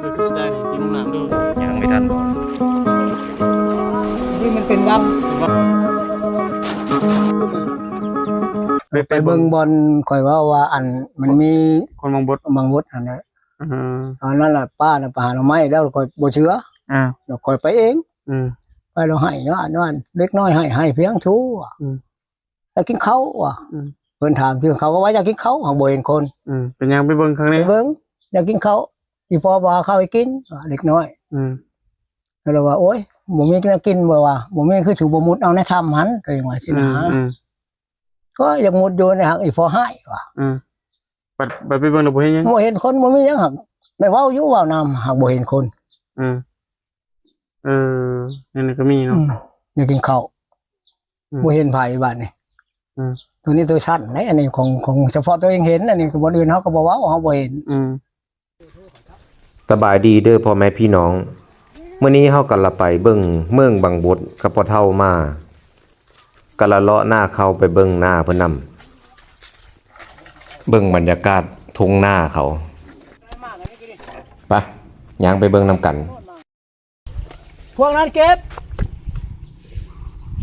เบิกก็ได้นี่ที่นุ่งน้ำดูยังไม่ทันบอกนี่มันเป็นวังไปไปไปเบิ่งบอลข่อยว่าว่าอันมันมีคนมองบดบางวดอันนั้นอืมตอนนั้นน่ะป้าน่ะไปหาหน่อไม้แล้วข่อยบ่เชื่ออ่าแล้วข่อยไปเอง อืมไปเราให้เนาะอันนั้นเล็กน้อยให้ให้เพียงชูอะอืมแล้วกินข้าวอะอืมเพิ่นถามชื่อเขาว่าว่าอยากกินข้าวของบ่เห็นคน อืมเป็นยังไปเบิ่งครั้งไปนี้เบิ่งอยากกินข้าว อีพ่อบ่าข้าวให้กินอะเล็กน้อย อืมแล้วเราว่า โอ๊ยบ่มีกินกินบ่ว่าบ่มีคือถูกบ่มุดเอาในถ้ำหันก็ยังว่าสิอืนะมอืมก็อยากมุดอยู่ในหักอีพ่อให้ว่ะอืมไปไปไปเบิ่งดูบ่เห็นยังบ่เห็นคนบ่มีหยังหักได้เว้าอยู่เว้านำหักบ่เห็นคน อืมเออนี่นก็มีเนาะอืมอยากกินข้าวอืมบ่เห็นไผบ้านนี่อืมตัวนี้ตัวชั้นนะอันนี้ของของเฉพาะตัวเองเห็น อันนี้ก็บ่อื่นเฮาก็บ่เว้าเฮาบ่เห็น อืม สบายดีเด้อพ่อแม่พี่น้องเมื่อนี้เฮากันละไปเบิ่งเมืองบางบดกับพ่อเฒ่ามากันละเลาะหน้าเขาไปเบิ่งหน้าเพิ่นนำเบิ่งบรรยากาศทุ่งหน้าเขาไปย่างไปเบิ่งนำกัน พวกนั้นเก็บ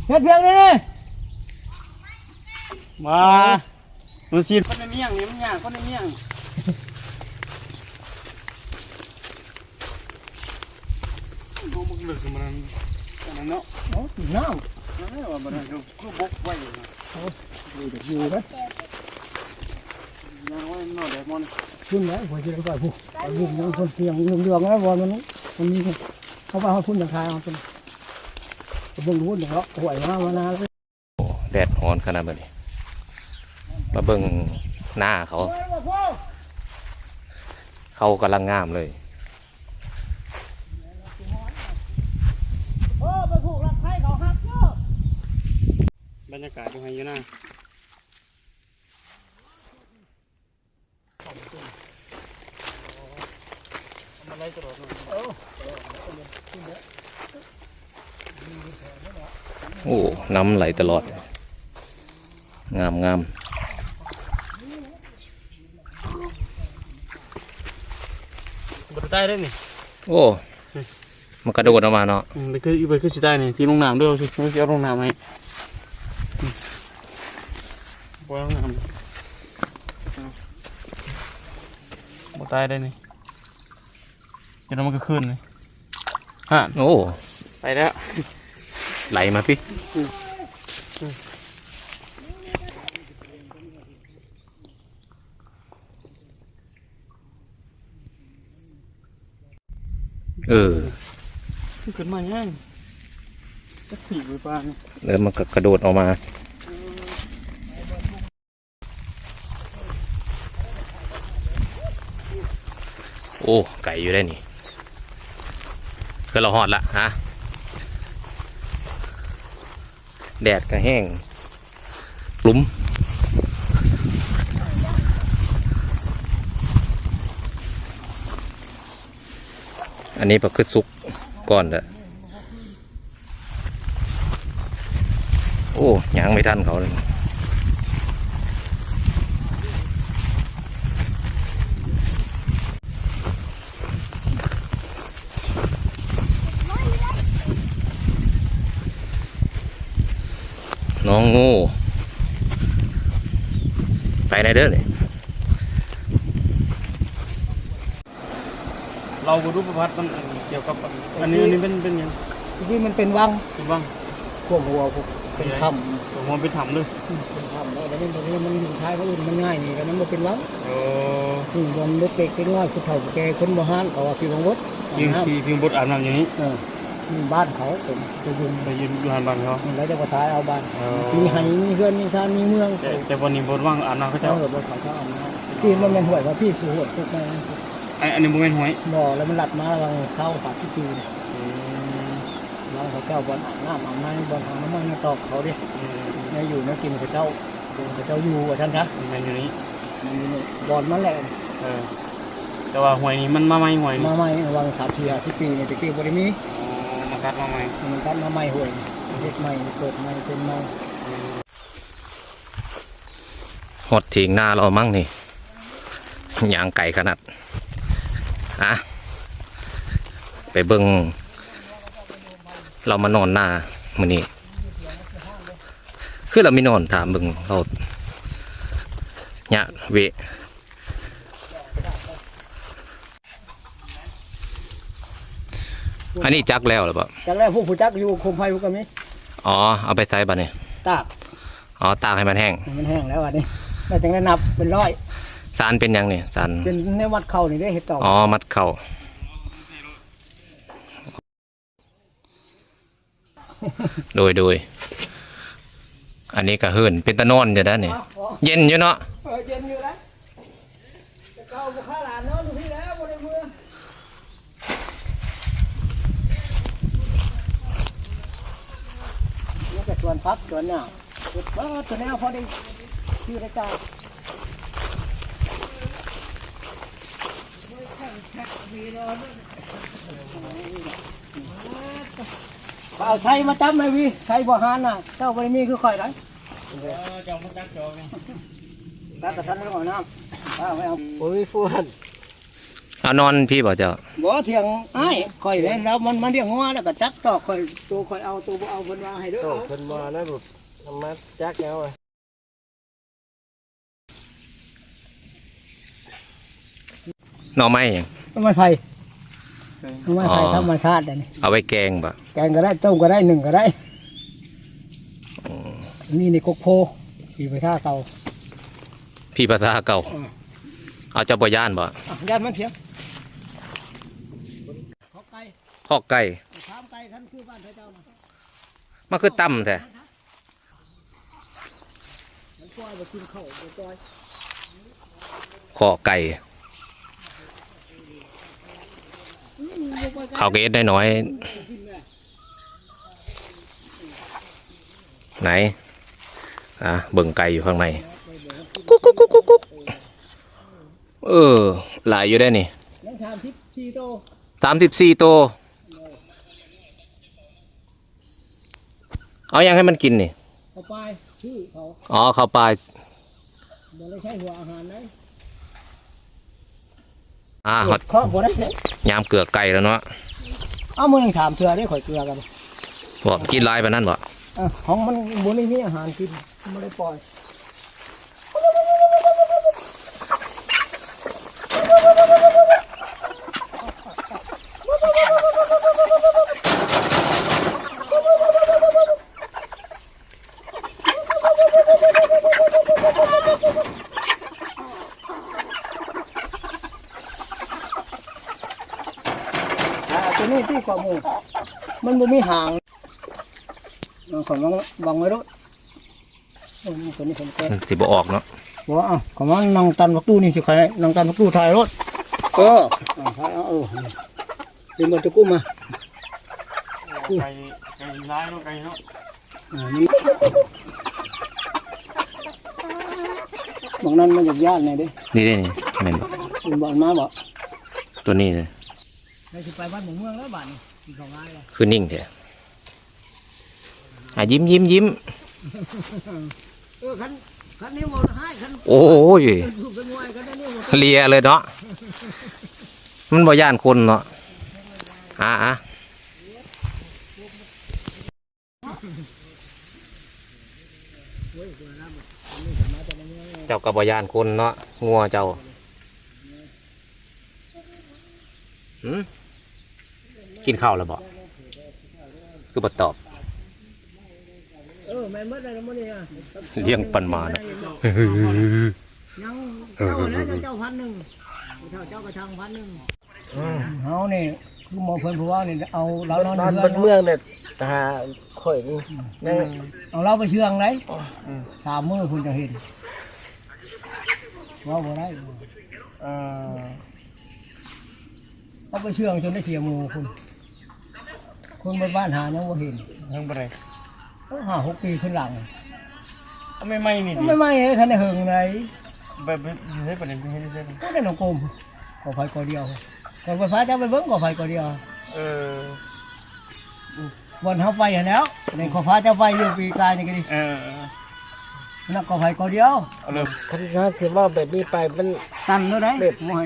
เฮ็ดเพียงนี้นี่มามันซีดคนในเมียงนี่มันยากคนในเมียง ดูมันลึกมันนนั้นเนาะโอ้กินน้ำนั่นแหละว่าบ่ได้คือคือบกไว้อยู่นะโอยู่แต่อยู่นะยังไว้เนาเด็กมอนขึ้นแล้วหัวสิได้ก่อนผู้ยุ่งยังคนเพียงยุ่งเรื่องแล้วบ่มันมันมีเขาว่าเขาพุ่นจังคายเอาเป็นเบิ่งรู้เนาะหวยมากมานานแดดร้อนขนาดนี้มาเบิ่งหน้าเขา เขากำลังงามเลย โอ้ไปผูกรักไผเขาฮักเนาะ บรรยากาศอยู่ให้อยู่นะมาไล่ตลอดเนาะโอ้น้ำไหลตลอด งามงามบ่ได้ได้นี่โอ้มันกระโดดออกมาเนาะอืมไปคือไปคือสิได้นี่ที่ลงน้ำด้วยสิไม่สิเอาลงน้ำให้อืม บ่เอาลงน้ำบ่ตายได้นี่เดี๋ยวมันก็ขึ้นเลยฮะโอ้ไปแล้ว ไหลมาพี่เออขึ้นมาย่างจะถีบไปปลาเนี่ยแล้วมันก็กระโดดออกมา โอ้ไก่อยู่ได้นี่คือเราหอดละฮะแดดก็แห้งลุมอันนี้ปลาคือซุกก่อนเด้อโอ้ยังไม่ทันเขาเลย น้องงู ไปไหนเด้อเนี่ยเราบรูประพัดมันเกี่ยวกับอันนี้อันนี้เป็นเป็นยังที่มันเป็นวังเป็นบ้างพวกหัวพวกเป็นถ้ำผมว่าเป็นถ้ำเลยเป็นถ้ำแล้วแต่นี่ตรงนี้มันอยู่ท้ายเขาอื่นมันง่ายนี่แต่มันบ่เป็นวังโอ้นี่บอลเล็กๆน้อยๆคือเฒ่าแก่คนบ่ฮานเขาว่าพี่บังวดยิงน้ำทีพิงบดอาบน้ำอย่างนี้เออ นี่บ้านเขาผมไปยืนไปยืนอยู่หันบ้านเขานี่แล้วจะก็ท้ายเอาบ้านเออ มีไห้มีเพื่อนมีชานมีเมืองแต่แต่วันนี้บดว่างอาบน้ำเขาเจ้าเจ้าเออบ่เขาเจ้าเอามาที่มันเป็นห่วยว่าพี่คือห่วยพวกนั้นไอ้อันนี้บ่แม่นหวยบ่แล้วมันหลัดมาแล้วเศร้าฝาดที่ปีนะเราเขาเจ้าบอลอาบน้ำอาบน้ำบอลหาน้ำมันมาตอกเขาดิไม่อยู่ไม่กินเขาเจ้าเขาเจ้าอยู่ว่าท่านคะแม่นอยู่นี่มันอยู่นี่บอลมันแหละ เออแต่ว่าหวยนี้มันมาใหม่หวยนี่มาใหม่วางสามเทียที่ปีนี่ตะกี้บริมีอ๋อ มากัดมาใหม่มันกันมาใหม่ห่วยเด็กใหม่เกิดใหม่เป็นใหม่หดถิงหน้าเรามั่งนี่ยางไก่ขนาดอะไปเบิ่งเรามานอนหน้ามื้อนี้คือเราไม่นอนถามเบิ่งเราเนี่ยเว อันนี้จักแล้วหรือเปล่าจากแรกผู้ผู้จักอยู่คมไฟพวกกันไหมอ๋อเอาไปใส่บัดนี้ตากอ๋อตากให้มันแห้งมันแห้งแล้วอันนี้เราจังได้นับเป็นร้อยสารเป็นหยังนี่สารเป็นในวัดเขานี่ได้เห็ดต่ออ๋อมัดเข่าโดยโดยอันนี้ก็เฮิรนเป็นตะนอนอยู่ด้านนี่เย็นอยู่เนาะเออเย็นอยู่แล้วจะเข้าบุคลานเนาะอยู่ที่แล้วบริเวณ นี่ก็ชวนพักชวนเนี่ยเออตัวนี้พอได้ชื่อได้จ้าเอาใช้มาจับไหมพี่ใช้บ่หานน่ะเจ้าบริมีคือข่อยไรเจ้ามาจักจองนี่ตักกระสันแล้วก่อนน้ำเอาไม่เอาโอ้ยฟูหันเอานอนพี่บอกเจ้า บ่เถียงอ้ายข่อยเลยแล้วมันมันเรียกงัวแล้วก็จักตอกข่อยตัวข่อยเอาตัวบ่เอาเพิ่นว่าให้เด้อเอาเพิ่นมาแล้วแบบมาจักแล้วอะหน่อไม้หยังทำไมไฟทำไมไฟอ๋อธรรมชาติอันนี้เอาไว้แกงบ่แกงก็ได้ต้มก็ได้หนึ่งก็ได้นี่นี่กกโพปีไปท่าเตาพี่ภาษาเก่าอืมเอาเจ้าบ่ย่านบ่อะญาติมันเพียงเขาไก่ ขอกไก่ถามไก่คันคือบ้านเจ้านะมันคือต่ำแท้มันปล่อยไกินข้าวไปปล่อยขอไก่เขาก็เอ็ดได้น้อยไหนอะเบิ่งไก่อยู่ข้างในกุ๊กกุ๊กกุ๊กกุ๊กเออหลายอยู่ได้นี่นั่งทานทิพย์ชีโตสามสิบสี่โต เอายังให้มันกินนี่เขาไปชื่อเขาอ๋อเข้าปลายบ่ได้ใช้หัวอาหารนะอ่าฮอดเคาะบ่ได้เลยยามเกลือไก่แล้วเนาะเอามือยังถามเถื่อได้ข่อยเกลือกันบอกกินหลายไปนั่นบ่เออของมันบ่ได้มีอาหารกินไม่ได้ปล่อย อ่าตัวนี้ที่กว่าหมูมัน บ่มีหางเอาของมันวางไว้รถโอ้ยตัวนี้ผมแก้สิบ่ออกเนาะบอกว่าเอาของมันนั่งตันประตูนี่สิใครนั่งตันประตูถ่ายรถเออเอาถ่ายเอาเออดึงมันตะกุ้มมาไก่ไก่ลายเนาะไก่เนาะอ่านี่บางนั้นมันอยากญาติไงเด้นี่ได้นี่แม่นบ่มันบอกมาบอกตัวนี้เลยไปสิไปบ้านหมู่เมืองแล้วบ้านนี่ ที่เขาง่ายเลยคือนิ่งแท้อะยิ้มยิ้มยิ้มเออคันคันนี้บ่ให้คันโอ้ยลูกเป็นงวยคันนี้บ่เลียเลยเนาะมันบ่ย่านคนเนาะอะอะเจ้ากับบ่ย่านคนเนาะงัวเจ้าหืม กินข้าวแล้วบ่คือบ่ตอบเออแม่นเบิดได้แล้วมื้อนี้อะเลี้ยงปันมานะยังเจ้านะเจ้าเจ้าพันหนึ่งเจ้าเจ้ากระชังพันหนึ่งเฮานี่คือหมอเพิ่นผู้ว่านี่เอาเรานอนนอนเรืบอนนเมืองเนี่ยตาข่อยนี่นั่งเอาเราไปเชื่องเลยสามมื้อคุณจะเห็นว่าบ่ได้เอ่อเอาไปเชื่องจนได้เสียหมูคุณ คุณไปบ้านหายังบ่เห็นทั้งบ่ได้ต้องหาหกปีขึ้นหลังเอาไม่ไหม่นี่ดิไม่ไม่เอ้ยท่านได้เหิงไหนแบบแบบเฮ็ดประเด็นเฮ็ดเฮ็ดก็ได้หนองกลมก่อไฟก่อเดียวก่อไฟฟ้าจะไปเบิ้งก่อไฟก่อเดียวเออบนเขาไฟเห็นแล้วในก่อฟ้าจะไฟอยู่ปีกายนี่ก็ดีเออนักก่อไฟก่อเดียวเอาเลยคันถ้าสิว่าแบบนี้ไปมันตันแล้วได้เด็ดมวย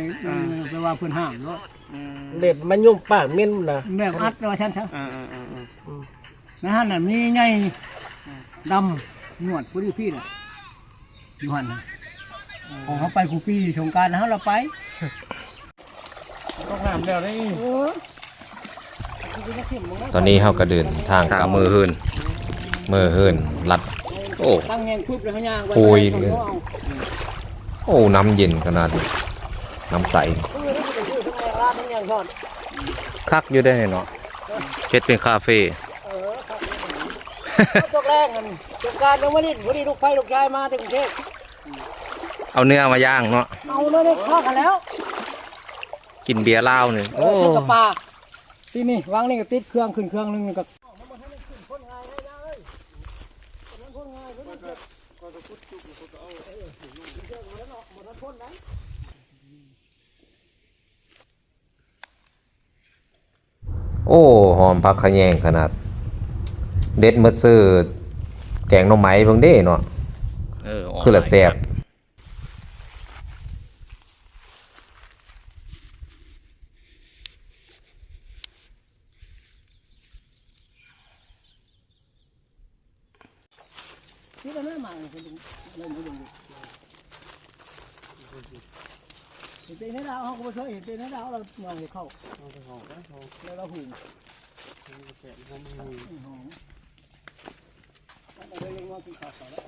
ไปว่าเพื่อนห้ามเนาะ อืมเล็บมันยุ่งปากเม่นนะแบบอัดว่าฉันซะอ่าอ่าอ่าอ่านะฮะน่ะมีไงดำหนวดผู้ที่พี่น่ะอยู่หันน่ะของเขาไปคูปีสงกรารนะฮะเราไปลงน้ำแล้วนี่เออตอนนี้เฮาก็เดินทางกับมือเฮินมือเฮินลัด โอ้ ตั้งแงงปุ๊บเลยเขาย่างไว้โอ้ย เขาเอา โอ้ น้ำเย็นขนาดนี้น้ำใส แงงลาดทั้งแงงทอดคักอยู่ได้เนาะเฮ็ดเป็นคาเฟ่เออครับตกแรกกันสงกรารยังไม่ได้พอดีลูกไฟลูกชายมาถึงกรุงเทพเอาเนื้อมาย่างเนาะเอาเลยเนี่ยเข้ากันแล้ว กินเบียร์เหล้าเนี่ยเอโอ้อเทกระปาที่นี่วางนี่ก็ติดเครื่องขึ้นเครื่องหนึงนี่ก็ โอ้หอมผักขะแยงขนาด เด็ดมือซื้อแกงหน่อไม้เบิ่งเด้เนาะเออคือละแซ่บที่เราไม่มาเนี่ยคุณลุงเล่นคุณลุง เห็นเต้นให้ดาวเขาก็ไม่เคยเห็นเต้นให้ดาวเรามองเข้าเอาไปหอมนะหอมแล้วเราหูแสบหอมหอมหอมเราเรียกว่ากินข้าวสารแล้ว